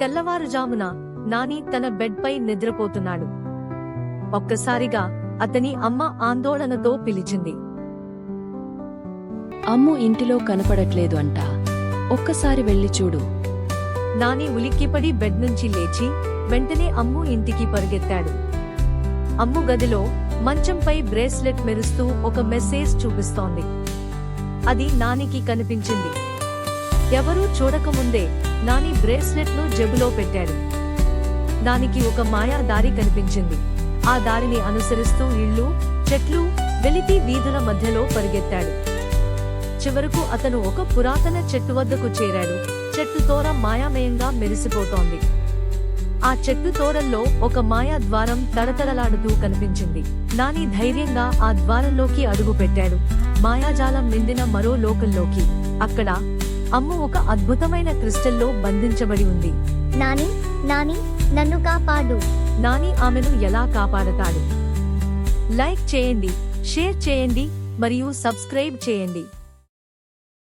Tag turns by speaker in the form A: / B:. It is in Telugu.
A: తెల్లవారుజామున నాని తన బెడ్పై నిద్రపోతున్నాడు. ఒక్కసారిగా అతని అమ్మ ఆందోళనతో పిలిచింది.
B: అమ్ము ఇంటిలో కనపడట్లేదు అంట. ఒక్కసారి వెళ్ళి చూడు.
A: నాని ఉలిక్కిపడి బెడ్ నుంచి లేచి వెంటనే అమ్ము ఇంటికి పరుగెత్తాడు. అమ్ము గదిలో మంచంపై బ్రేస్లెట్ మెరుస్తూ ఒక మెసేజ్ చూపిస్తోంది. అది నానికి కనిపించింది. ఎవరూ చూడకముందే నాని బ్రేస్లెట్ను జేబులో పెట్టాడు. దానికి ఒక మాయా దారి కనిపించింది. ఆ దారిని అనుసరిస్తూ ఇళ్ళు చెట్లు వెలితి వీధుల మధ్యలో పరిగెత్తాడు. చివరకు అతను ఒక పురాతన చెట్టు వద్దకు చేరాడు. చెట్టు తోర మాయామయంగా మెరిసిపోతోంది. ఆ చెట్టు తోరల్లో ఒక మాయా ద్వారం తడతడలాడుతూ కనిపించింది. నాని ధైర్యంగా ఆ ద్వారంలోకి అడుగు పెట్టాడు మాయాజాలం నిండిన మరో లోకంలోకి. అక్కడ అమ్ము ఒక అద్భుతమైన క్రిస్టల్లో బంధించబడి ఉంది.
C: నాని నాని నన్ను కాపాడు.
A: నాని ఆమెను ఎలా కాపాడతాడు? లైక్ చేయండి షేర్ చేయండి మరియు సబ్స్క్రైబ్ చేయండి.